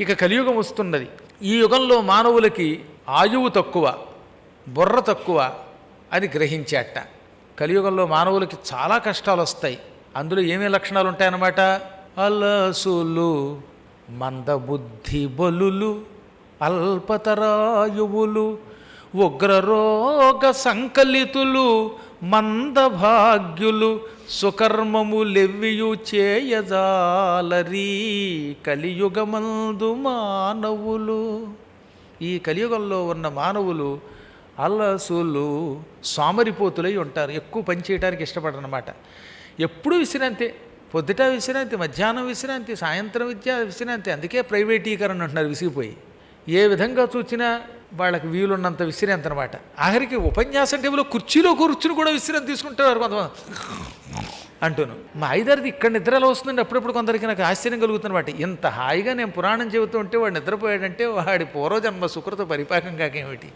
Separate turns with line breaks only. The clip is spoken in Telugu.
ఇక కలియుగం వస్తున్నది. ఈ యుగంలో మానవులకి ఆయువు తక్కువ బుర్ర తక్కువ అని గ్రహించేట. కలియుగంలో మానవులకి చాలా కష్టాలు వస్తాయి. అందులో ఏమేమి లక్షణాలు ఉంటాయన్నమాట? అలసులు మందబుద్ధి బలులు అల్పతరాయువులు ఉగ్రరోగ సంకలితులు మందభాగ్యులు సుకర్మములెవ్వియు చేయజాలరీ కలియుగమందు మానవులు. ఈ కలియుగంలో ఉన్న మానవులు అల్లసులు సోమరిపోతులై ఉంటారు. ఎక్కువ పని చేయడానికి ఇష్టపడనమాట ఎప్పుడూ విశ్రాంతి పొద్దుట విశ్రాంతి మధ్యాహ్నం విశ్రాంతి సాయంత్రం విద్య విశ్రాంతి అందుకే ప్రైవేటీకరణ అంటున్నారు విసిగిపోయి. ఏ విధంగా చూసినా వాళ్ళకి వీలున్నంత విశ్రాంతి అనమాట ఆఖరికి ఉపన్యాసం టేబుల్లో కుర్చీలో కూర్చుని కూడా విశ్రాంతి తీసుకుంటారు కొంతమంది. అంటూను మా ఐదారిది ఇక్కడ నిద్రలో వస్తుందండి? అప్పుడప్పుడు కొందరికి నాకు ఆశ్చర్యం కలుగుతున్నమాట ఇంత హాయిగా నేను పురాణం చెబుతూ ఉంటే వాడు నిద్రపోయాడంటే వాడి పూర్వజన్మ సుకృత పరిపాకం కాకేమిటి